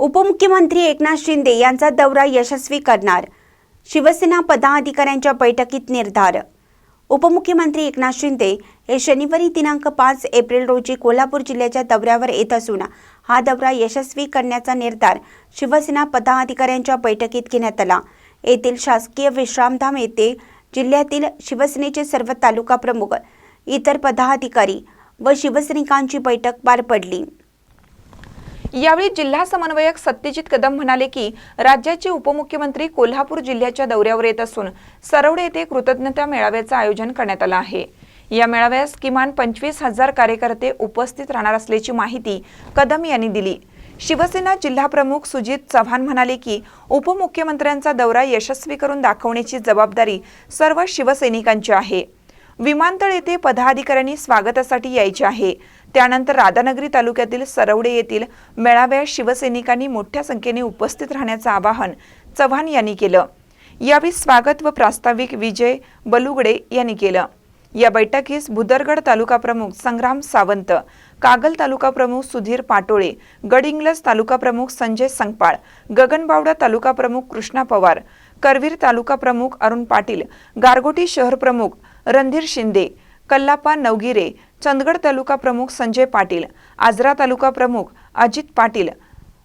उपमुख्यमंत्री एकनाथ शिंदे यांचा दौरा यशस्वी करणार. शिवसेना पदाधिकाऱ्यांच्या बैठकीत निर्धार. उपमुख्यमंत्री एकनाथ शिंदे हे शनिवारी दिनांक पाच एप्रिल रोजी कोल्हापूर जिल्ह्याच्या दौऱ्यावर येत असून हा दौरा यशस्वी करण्याचा निर्धार शिवसेना पदाधिकाऱ्यांच्या बैठकीत घेण्यात आला. येथील शासकीय विश्रामधाम येथे जिल्ह्यातील शिवसेनेचे सर्व तालुका प्रमुख इतर पदाधिकारी व शिवसैनिकांची बैठक पार पडली. यावेळी जिल्हा समन्वयक सत्यजित कदम म्हणाले की राज्याचे उपमुख्यमंत्री कोल्हापूर जिल्ह्याच्या दौऱ्यावर येत असून सरवडे येथे कृतज्ञता मेळाव्याचं आयोजन करण्यात आलं आहे. या मेळाव्यास किमान पंचवीस हजार कार्यकर्ते उपस्थित राहणार असल्याची माहिती कदम यांनी दिली. शिवसेना जिल्हाप्रमुख सुजित चव्हाण म्हणाले की उपमुख्यमंत्र्यांचा दौरा यशस्वी करून दाखवण्याची जबाबदारी सर्व शिवसैनिकांची आहे. विमानतळ येथे पदाधिकाऱ्यांनी स्वागतासाठी यायचे आहे. त्यानंतर राधानगरी तालुक्यातील सरवडे येथील मेळाव्यात शिवसैनिकांनी मोठ्या संख्येने उपस्थित राहण्याचं आवाहन चव्हाण यांनी केलं. यावेळी स्वागत व प्रास्ताविक विजय बलुगडे यांनी केलं. या बैठकीस भुदरगड तालुका प्रमुख संग्राम सावंत कागल तालुका प्रमुख सुधीर पाटोळे गडिंग्लज तालुका प्रमुख संजय संगपाळ गगनबावडा तालुका प्रमुख कृष्णा पवार करवीर तालुका प्रमुख अरुण पाटील गारगोटी शहर प्रमुख रणधीर शिंदे कल्लापा नवगिरे चंदगड तालुका प्रमुख संजय पाटील आजरा तालुका प्रमुख अजित पाटील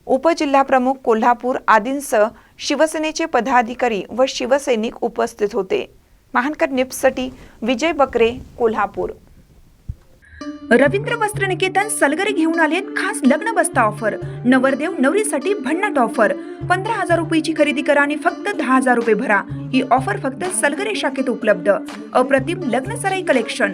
उपजिल्हाप्रमुख कोल्हापूर आदींसह शिवसेनेचे पदाधिकारी व शिवसैनिक उपस्थित होते. महानकर निप्ससाठी विजय बकरे कोल्हापूर. रवींद्र वस्त्र निकेतन सलगरे घेऊन आलेत खास लग्न बस्ता ऑफर. नवरदेव नवरीसाठी भन्नाट ऑफर. पंधरा हजार रुपयाची खरेदी करा आणि फक्त दहा हजार रुपये भरा. ही ऑफर फक्त सलगरे शाखेत उपलब्ध. अप्रतिम लग्न सराई कलेक्शन.